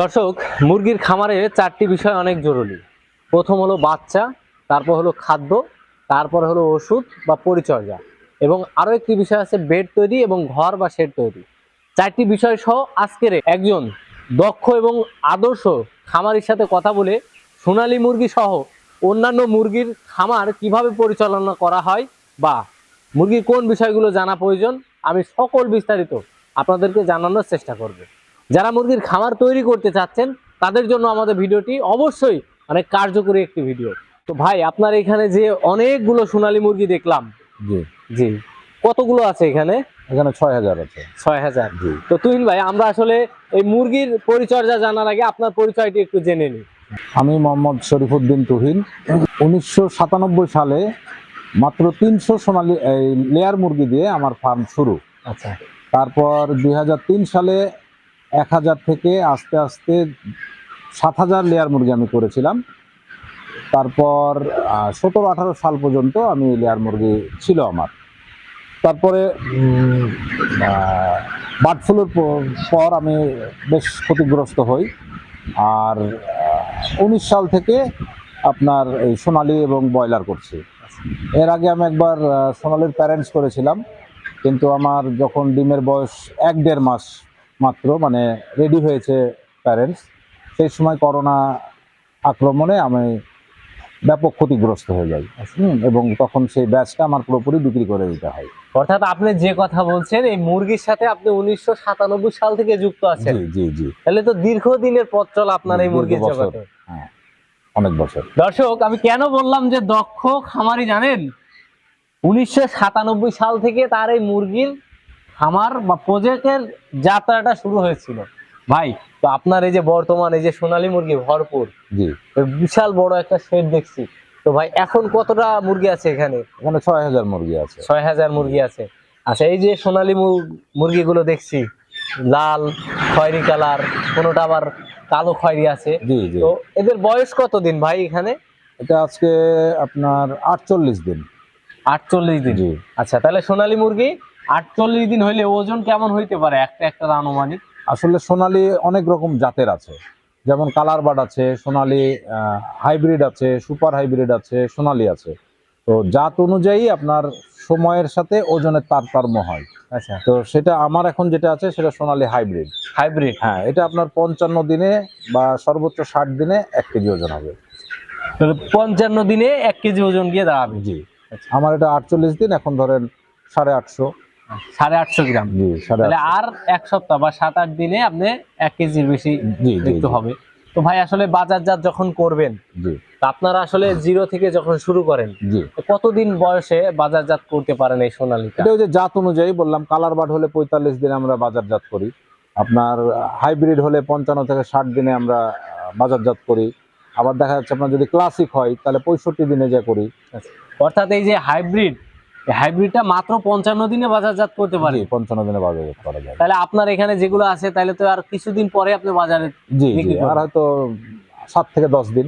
দর্শক, মুরগির খামারে চারটি বিষয় অনেক জরুরি। প্রথম হলো বাচ্চা, তারপর হলো খাদ্য, তারপর হলো ওষুধ বা পরিচর্যা এবং আরও একটি বিষয় আছে বেড তৈরি এবং ঘর বা শেড তৈরি। চারটি বিষয় সহ আজকের একজন দক্ষ এবং আদর্শ খামারির সাথে কথা বলে সোনালী মুরগি সহ অন্যান্য মুরগির খামার কীভাবে পরিচালনা করা হয় বা মুরগির কোন বিষয়গুলো জানা প্রয়োজন, আমি সকল বিস্তারিত আপনাদেরকে জানানোর চেষ্টা করব। যারা মুরগির খামার তৈরি করতে চাচ্ছেন তাদের জন্য আমাদের ভিডিওটি অবশ্যই অনেক কার্যকরী একটি ভিডিও। তো ভাই আপনার এখানে যে অনেকগুলো সোনালী মুরগি দেখলাম। জি। জি। কতগুলো আছে এখানে? এখানে ছয় হাজার আছে। ছয় হাজার জি। তো তুহিন ভাই আমরা আসলে এই মুরগির পরিচর্যা জানার আগে আপনার পরিচয়টি একটু জেনে নিই। আমি মোহাম্মদ শরীফুদ্দিন তুহিন। উনিশশো সাতানব্বই সালে মাত্র তিনশো সোনালি এই লেয়ার মুরগি দিয়ে আমার ফার্ম শুরু। আচ্ছা। তারপর দুই হাজার তিন সালে এক হাজার থেকে আস্তে আস্তে সাত হাজার লেয়ার মুরগি আমি করেছিলাম। তারপর সতেরো, আঠারো সাল পর্যন্ত আমি লেয়ার মুরগি ছিল আমার। তারপরে বার্ড ফ্লুর পর আমি বেশ ক্ষতিগ্রস্ত হই। আর উনিশ সাল থেকে আপনার এই সোনালি এবং ব্রয়লার করছি। এর আগে আমি একবার সোনালির প্যারেন্টস করেছিলাম। কিন্তু আমার যখন ডিমের বয়স এক দেড় মাস মাত্র মানে রেডি হয়েছে প্যারেন্টস সেই সময় করোনা আক্রমণে আমি ব্যাপক ক্ষতিগ্রস্ত হয়ে যাই। এবং তখন সেই ব্যাচটা আমার পুরোপুরি বিক্রি করে দিতে হয়। অর্থাৎ আপনি যে কথা বলছেন এই মুরগির সাথে আপনি উনিশশো সাতানব্বই সাল থেকে যুক্ত আছেন। জি জি জি। তাহলে তো দীর্ঘদিনের পথ চল আপনার এই মুরগির জগতে। হ্যাঁ অনেক বছর। দর্শক আমি কেন বললাম যে দক্ষ খামারি জানেন? উনিশশো সাতানব্বই সাল থেকে তার এই মুরগির খামার বা প্রজেক্টের যাত্রাটা শুরু হয়েছিল। ভাই তো আপনার এই যে বর্তমান এই যে সোনালী মুরগি ভরপুর জি। বিশাল বড় একটা শেড দেখছি। তো ভাই এখন কতটা মুরগি আছে এখানে? এখানে ছয় হাজার মুরগি আছে। ছয় হাজার মুরগি আছে। আচ্ছা এই যে সোনালী মুর- মুরগিগুলো দেখছি লাল খয়েরি কালার কোনোটা আবার কালো খয়েরি আছে। তো এদের বয়স কতদিন ভাই এখানে? এটা আজকে আপনার আটচল্লিশ দিন। আটচল্লিশ দিন। আচ্ছা তাহলে সোনালী মুরগি আটচল্লিশ দিন হইলে ওজন কেমন হইতে পারে? একটা একটা আনুমানিক। আসলে সোনালি অনেক রকম জাতের আছে। যেমন কালার বার্ড আছে সোনালি হাইব্রিড আছে সুপার হাইব্রিড আছে সোনালি আছে। তো জাত অনুযায়ী আপনার সময়ের সাথে ওজনের তারতম্য হয়। আচ্ছা। তো সেটা আমার এখন যেটা আছে সেটা সোনালি হাইব্রিড। হাইব্রিড? হ্যাঁ এটা আপনার পঞ্চান্ন দিনে বা সর্বোচ্চ ষাট দিনে এক কেজি ওজন হবে। পঞ্চান্ন দিনে এক কেজি ওজন গিয়ে দাঁড়াবে। জি। আমার এটা আটচল্লিশ দিন এখন ধরেন সাড়ে আটশো। সাড়ে আটশো গ্রাম। তাহলে আর এক সপ্তাহ বা সাত আট দিনে আপনি এক কেজির বেশি দেখতে হবে। তো ভাই আসলে বাজারজাত যখন করবেন তা আপনারা আসলে জিরো থেকে যখন শুরু করেন কতদিন বয়সে বাজারজাত করতে পারেন এই সোনালিটা এটা ওই যে জাত অনুযায়ী বললাম কালার বার্ড হলে পঁয়তাল্লিশ দিনে আমরা বাজারজাত করি। আপনার হাইব্রিড হলে পঞ্চান্ন থেকে ষাট দিনে আমরা বাজারজাত করি। আবার দেখা যাচ্ছে আপনার যদি ক্লাসিক হয় তাহলে পঁয়ষট্টি দিনে যা করি। অর্থাৎ এই যে হাইব্রিড হাইব্রিডটা মাত্র পঞ্চান্ন দিনে বাজারজাত করতে পারে। পঞ্চান্ন দিনে বাজারজাত করা যায়। তাহলে আপনার এখানে যেগুলো আছে তাহলে তো আর কিছুদিন পরে আপনি বাজারে জি। আর হয়তো সাত থেকে দশ দিন।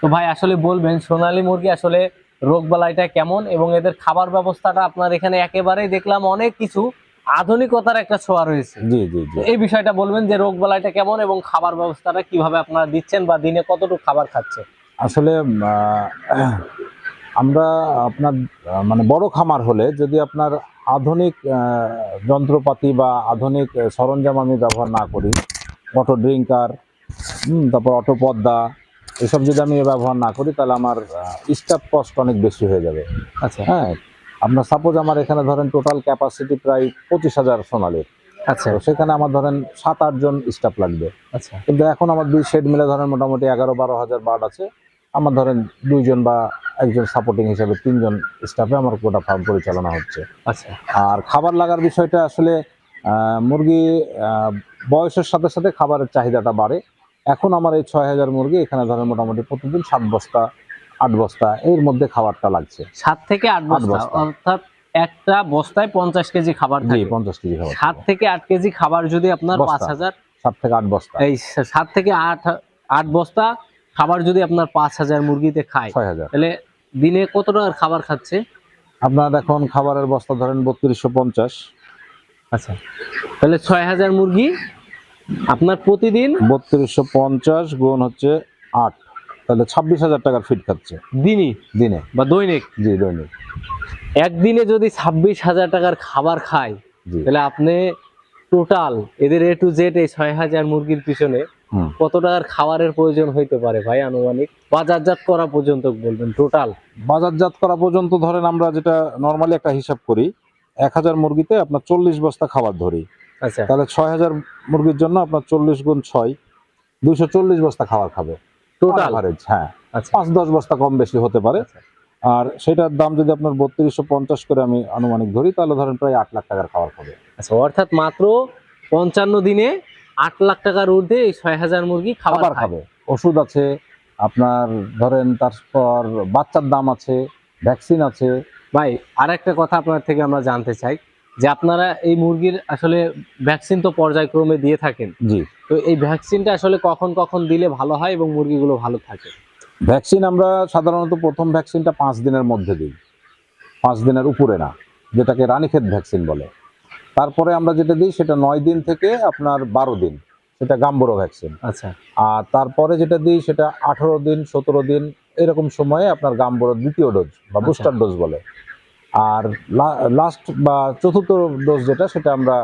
তো ভাই আসলে বলবেন সোনালী মুরগি আসলে রোগ বালাইটা কেমন এবং এদের খাবার ব্যবস্থাটা আপনার এখানে একেবারেই দেখলাম অনেক কিছু আধুনিকতার একটা ছোঁয়া রয়েছে। জি জি জি। এই বিষয়টা বলবেন যে রোগ বালাইটা কেমন এবং খাবার ব্যবস্থাটা কীভাবে আপনারা দিচ্ছেন বা দিনে কতটুকু খাবার খাচ্ছে আসলে আমরা আপনার মানে বড় খামার হলে যদি আপনার আধুনিক যন্ত্রপাতি বা আধুনিক সরঞ্জাম আমি ব্যবহার না করি অটো ড্রিঙ্কার তারপর অটো পদ্মা এসব যদি আমি ব্যবহার না করি তাহলে আমার স্টাফ কস্ট অনেক বেশি হয়ে যাবে। আচ্ছা। হ্যাঁ আপনার সাপোজ আমার এখানে ধরেন টোটাল ক্যাপাসিটি প্রায় পঁচিশ হাজার সোনালির। আচ্ছা। সেখানে আমার ধরেন সাত আটজন স্টাফ লাগবে। আচ্ছা। কিন্তু এখন আমার দুই শেড মিলে ধরেন মোটামুটি এগারো বারো হাজার বার্ড আছে। আমার ধরেন দুইজন বা একজন সাপোর্টিং হিসেবে তিনজন স্টাফে আমার গোটা ফার্ম পরিচালনা হচ্ছে। আচ্ছা। আর খাবার লাগার বিষয়টা আসলে মুরগি বয়সের সাথে সাথে খাবারের চাহিদাটা বাড়ে। এখন আমার এই ছয় হাজার মুরগি এখানে ধরেন মোটামুটি প্রতিদিন সাত বস্তা আট বস্তা এর মধ্যে খাবারটা লাগছে। সাত থেকে আট বস্তা। অর্থাৎ একটা বস্তায় পঞ্চাশ কেজি খাবার থাকে। পঞ্চাশ কেজি খাবার সাত থেকে। আট কেজি খাবার যদি আপনার পাঁচ হাজার সাত থেকে আট বস্তা। এই সাত থেকে আট আট বস্তা খাবার যদি আপনার পাঁচ হাজার মুরগিতে খায় ছয় হাজার। তাহলে দিনে কত টাকার খাবার খাচ্ছে? আপনার এখন খাবারের বস্তা ধরেন বত্রিশশো পঞ্চাশ। আচ্ছা। তাহলে ছয় হাজার মুরগি আপনার প্রতিদিন? বত্রিশশো পঞ্চাশ গুণ হচ্ছে আট। তাহলে ছাব্বিশ হাজার টাকার ফিট খাচ্ছে। দিনই দিনে। বা দৈনিক? জি দৈনিক। একদিনে যদি ছাব্বিশ হাজার টাকার খাবার খায় তাহলে আপনি টোটাল এদের এ টু জেড এই ছয় হাজার মুরগির পিছনে কত টাকার খাবারের প্রয়োজন হইতে পারে ভাই আনুমানিক? বাজারজাত করা পর্যন্ত বলবেন টোটাল বাজারজাত করা পর্যন্ত ধরেন আমরা যেটা নর্মালি একটা হিসাব করি এক হাজার মুরগিতে আপনার চল্লিশ বস্তা খাবার ধরি। আচ্ছা। তাহলে ছয় হাজার মুরগির জন্য আপনার চল্লিশ গুণ ছয় দুইশো চল্লিশ বস্তা খাবার খাবে। টোটাল হ্যাঁ। আচ্ছা। পাঁচ দশ বস্তা কম বেশি হতে পারে। আচ্ছা। আর সেটার দাম যদি আপনার বত্রিশশো পঞ্চাশ করে আমি আনুমানিক ধরি তাহলে ধরেন প্রায় আট লাখ টাকার খাবার খাবে আচ্ছা অর্থাৎ মাত্র পঞ্চান্ন দিনে আট লাখ টাকার ঊর্ধ্বে এই ছয় হাজার মুরগি খাবার খাবার খাবে খাবে। ওষুধ আছে আপনার ধরেন তারপর বাচ্চার দাম আছে ভ্যাকসিন আছে। ভাই আর একটা কথা আপনার থেকে আমরা জানতে চাই যে আপনারা এই মুরগির আসলে ভ্যাকসিন তো পর্যায়ক্রমে দিয়ে থাকেন। জি। তো এই ভ্যাকসিনটা আসলে কখন কখন দিলে ভালো হয় এবং মুরগিগুলো ভালো থাকে? ভ্যাকসিন আমরা সাধারণত প্রথম ভ্যাকসিনটা পাঁচ দিনের মধ্যে দিই। পাঁচ দিনের উপরে না যেটাকে রানীক্ষেত ভ্যাকসিন বলে। তারপরে আমরা যেটা দিই সেটা নয় দিন থেকে আপনার বারো দিন সেটা গাম্বরো ভ্যাকসিন আচ্ছা। আর তারপরে যেটা দিই সেটা আঠারো দিন সতেরো দিন এরকম সময়ে আপনার গাম্বরো দ্বিতীয় ডোজ বা আচ্ছা। বুস্টার ডোজ বলে। আর লাস্ট বা চতুর্থ ডোজ যেটা সেটা আমরা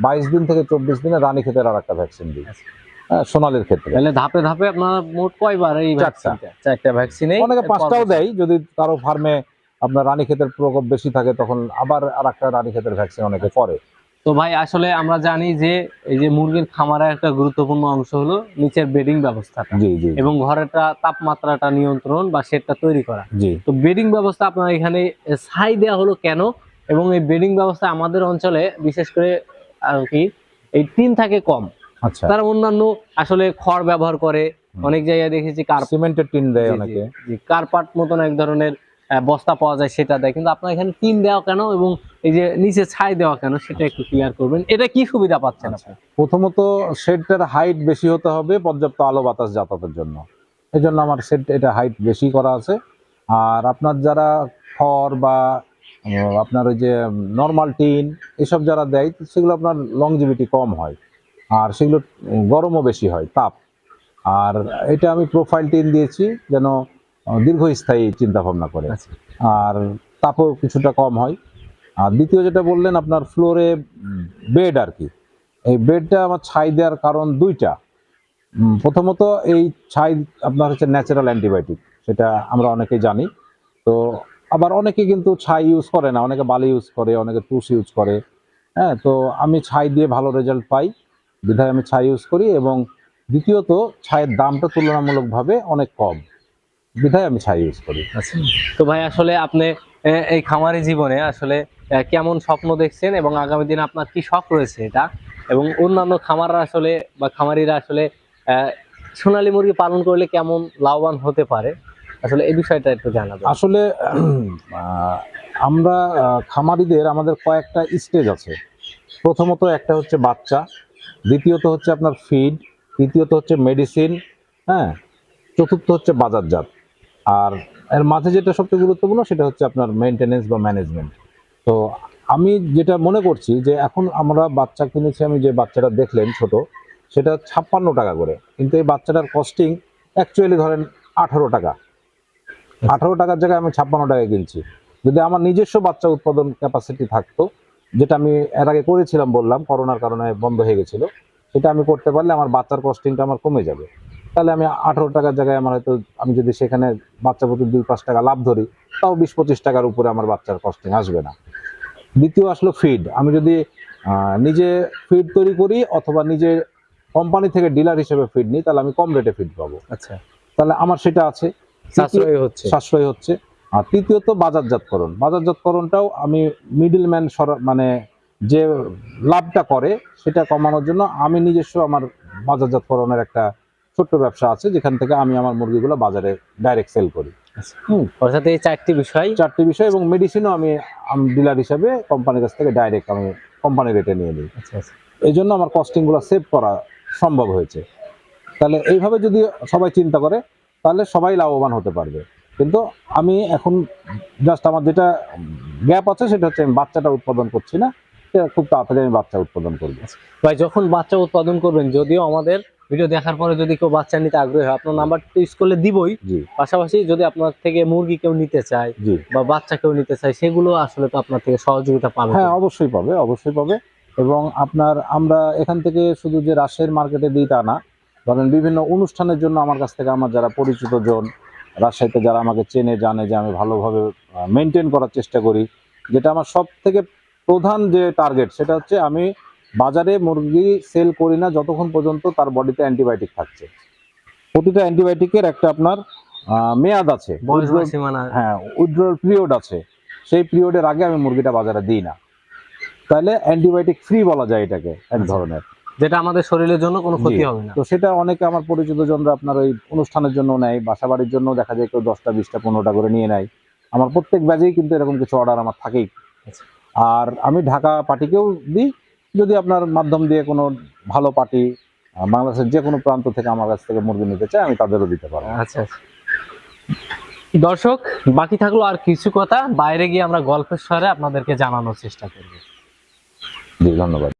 বাইশ দিন থেকে চব্বিশ দিনে রানীক্ষেতের আর একটা ভ্যাকসিন দিই। আচ্ছা। সোনালির ক্ষেত্রে। তাহলে ধাপে ধাপে আপনার মোট কয়বার এই। ভ্যাকসিনটা চারটা ভ্যাকসিনে অনেকে পাঁচটাও দেয় যদি কারও ফার্মে আপনার রানীক্ষেতের প্রকোপ বেশি থাকে তখন আবার আর একটা রানীক্ষেতের ভ্যাকসিন অনেকে করে। তো ভাই আসলে আমরা জানি যে এই যে মুরগির খামারের একটা গুরুত্বপূর্ণ অংশ হলো নিচের বেডিং ব্যবস্থাটা। জি এবং ঘরেরটা তাপমাত্রাটা নিয়ন্ত্রণ বা শেডটা তৈরি করা। তো বেডিং ব্যবস্থা আপনার এখানে ছাই দেওয়া হলো কেন? এবং এই বেডিং ব্যবস্থা আমাদের অঞ্চলে বিশেষ করে আর কি এই টিন থাকে কম। তারা অন্যান্য আসলে খড় ব্যবহার করে। অনেক জায়গায় দেখেছি কার সিমেন্টের টিন দেয় অনেকে। কার্পাট মতন এক ধরনের বস্তা পাওয়া যায় সেটা দেয়। কিন্তু আপনার এখানে টিন দেওয়া কেন এবং এই যে নিচে ছাই দেওয়া কেন সেটা একটু ক্লিয়ার করবেন। এটা কি সুবিধা পাচ্ছেন আচ্ছা। আপনি? প্রথমত শেডটার হাইট বেশি হতে হবে পর্যাপ্ত আলো বাতাস যাতায়াতের জন্য। এই জন্য আমার শেড এটা হাইট বেশি করা আছে। আর আপনার যারা খড় বা আপনার ওই যে নর্মাল টিন এসব যারা দেয় সেগুলো আপনার লংজিভিটি কম হয়। আর সেগুলো গরমও বেশি হয় তাপ। আর এটা আমি প্রোফাইল টিন দিয়েছি যেন দীর্ঘস্থায়ী চিন্তা ভাবনা করে। আচ্ছা। আর তাপও কিছুটা কম হয়। আর দ্বিতীয় যেটা বললেন আপনার ফ্লোরে বেড আর কি। এই বেডটা আমার ছাই দেওয়ার কারণ দুইটা। প্রথমত এই ছাই আপনার হচ্ছে ন্যাচারাল অ্যান্টিবায়োটিক সেটা আমরা অনেকেই জানি। তো আবার অনেকে কিন্তু ছাই ইউজ করে না অনেকে বালি ইউজ করে অনেকে তুষ ইউজ করে। হ্যাঁ তো আমি ছাই দিয়ে ভালো রেজাল্ট পাই। বিধায় আমি ছাই ইউজ করি এবং দ্বিতীয়ত ছাইয়ের দামটা তুলনামূলকভাবে অনেক কম। বিধায় আমি ছাই ইউজ করি। আচ্ছা। তো ভাই আসলে আপনি এই খামারি জীবনে আসলে কেমন স্বপ্ন দেখছেন এবং আগামী দিনে আপনার কি শখ রয়েছে এটা? এবং অন্যান্য খামাররা আসলে বা খামারিরা আসলে সোনালী মুরগি পালন করলে কেমন লাভবান হতে পারে? আসলে এই বিষয়টা একটু জানাবেন। আসলে আমরা খামারিদের আমাদের কয়েকটা স্টেজ আছে। প্রথমত একটা হচ্ছে বাচ্চা। দ্বিতীয়ত হচ্ছে আপনার ফিড তৃতীয়ত হচ্ছে মেডিসিন হ্যাঁ? চতুর্থ হচ্ছে বাজারজাত। আর এর মাঝে যেটা সবচেয়ে গুরুত্বপূর্ণ সেটা হচ্ছে আপনার মেনটেনেন্স বা ম্যানেজমেন্ট তো আমি যেটা মনে করছি যে এখন আমরা বাচ্চা কিনেছি, আমি যে বাচ্চাটা দেখলেন ছোট, সেটা ছাপ্পান্ন টাকা করে। কিন্তু এই বাচ্চাটার কস্টিং অ্যাকচুয়ালি ধরেন আঠারো টাকা। আঠারো টাকার জায়গায় আমি ছাপ্পান্ন টাকায় কিনছি। যদি আমার নিজস্ব বাচ্চা উৎপাদন ক্যাপাসিটি থাকতো যেটা আমি এর আগে করেছিলাম বললাম করোনার কারণে বন্ধ হয়ে গেছিল। সেটা আমি করতে পারলে আমার বাচ্চার কস্টিংটা আমার কমে যাবে। তাহলে আমি আঠারো টাকার জায়গায় আমার হয়তো আমি যদি সেখানে বাচ্চা প্রতি দুই পাঁচ টাকা লাভ ধরি তাও বিশ পঁচিশ টাকার উপরে আমার বাচ্চার কস্টিং আসবে না। দ্বিতীয় আসলো ফিড আমি যদি নিজে ফিড তৈরি করি অথবা নিজে কোম্পানি থেকে ডিলার হিসেবে ফিড নিই তাহলে আমি কম রেটে ফিড পাবো। আচ্ছা। তাহলে আমার সেটা আছে। সাশ্রয় হচ্ছে। সাশ্রয় হচ্ছে। আর তৃতীয়ত বাজারজাতকরণ। বাজারজাতকরণটাও আমি মিডলম্যান মানে যে লাভটা করে সেটা কমানোর জন্য আমি নিজস্ব আমার বাজারজাতকরণের একটা ছোট্ট ব্যবসা আছে যেখান থেকে আমি আমার মুরগিগুলো বাজারে ডাইরেক্ট সেল করি। অর্থাৎ এই চারটি বিষয়? চারটি বিষয় এবং মেডিসিনও আমি ডিলার হিসাবে কোম্পানির কাছ থেকে ডাইরেক্ট আমি কোম্পানি রেটে নিয়ে নিই। আচ্ছা আচ্ছা। এই জন্য আমার কস্টিংগুলো সেভ করা সম্ভব হয়েছে। তাহলে এইভাবে যদি সবাই চিন্তা করে তাহলে সবাই লাভবান হতে পারবে। কিন্তু আমি এখন জাস্ট আমার যেটা গ্যাপ আছে সেটা হচ্ছে আমি বাচ্চাটা উৎপাদন করছি না খুব তাড়াতাড়ি আমি বাচ্চা উৎপাদন করব ভাই যখন বাচ্চা উৎপাদন করবেন যদিও আমাদের ভিডিও দেখার পরে যদি কেউ বাচ্চা নিতে আগ্রহী হয় আপনার নাম্বার তো স্কুলে দিবই। পাশাপাশি যদি আপনার থেকে মুরগি কেউ নিতে চায় জি। বা বাচ্চা কেউ নিতে চায় সেগুলো আসলে তো আপনার থেকে সহযোগিতা পাবে। হ্যাঁ অবশ্যই পাবে অবশ্যই পাবে। এবং আপনার আমরা এখান থেকে শুধু যে রাজশাহীর মার্কেটে দিই তা না ধরেন বিভিন্ন অনুষ্ঠানের জন্য আমার কাছ থেকে আমার যারা পরিচিত জন রাজশাহীতে যারা আমাকে চেনে জানে যে আমি ভালোভাবে মেনটেন করার চেষ্টা করি যেটা আমার সব থেকে প্রধান যে টার্গেট সেটা হচ্ছে আমি বাজারে মুরগি সেল করি না যতক্ষণ পর্যন্ত তার বডিতে অ্যান্টিবায়োটিক থাকছে। প্রতিটা অ্যান্টিবায়োটিকের একটা আপনার মেয়াদ আছে। হ্যাঁ উইথড্রল পিরিয়ড আছে। সেই পিরিয়ডের আগে আমি মুরগিটা বাজারে দিই না। তাহলে অ্যান্টিবায়োটিক ফ্রি বলা যায় এটাকে এক আচ্ছা। ধরনের। যেটা আমাদের শরীরের জন্য কোনো ক্ষতি হবে না। তো সেটা অনেকে আমার পরিচিত জনরা আপনার ওই অনুষ্ঠানের জন্য নেয় বাসা বাড়ির জন্য দেখা যায় কেউ দশটা বিশটা পনেরোটা করে নিয়ে নেয়। আমার প্রত্যেক ব্যাচেই কিন্তু এরকম কিছু অর্ডার আমার থাকেই। আচ্ছা। আর আমি ঢাকা পার্টিকেও দিই যদি আপনার মাধ্যম দিয়ে কোনো ভালো পার্টি বাংলাদেশের যে কোনো প্রান্ত থেকে আমার কাছ থেকে মুরগি নিতে চায় আমি তাদেরও দিতে পারব। আচ্ছা আচ্ছা। দর্শক বাকি থাকল আর কিছু কথা। বাইরে গিয়ে আমরা গল্পের স্বরে আপনাদেরকে জানানোর চেষ্টা করব। জি ধন্যবাদ।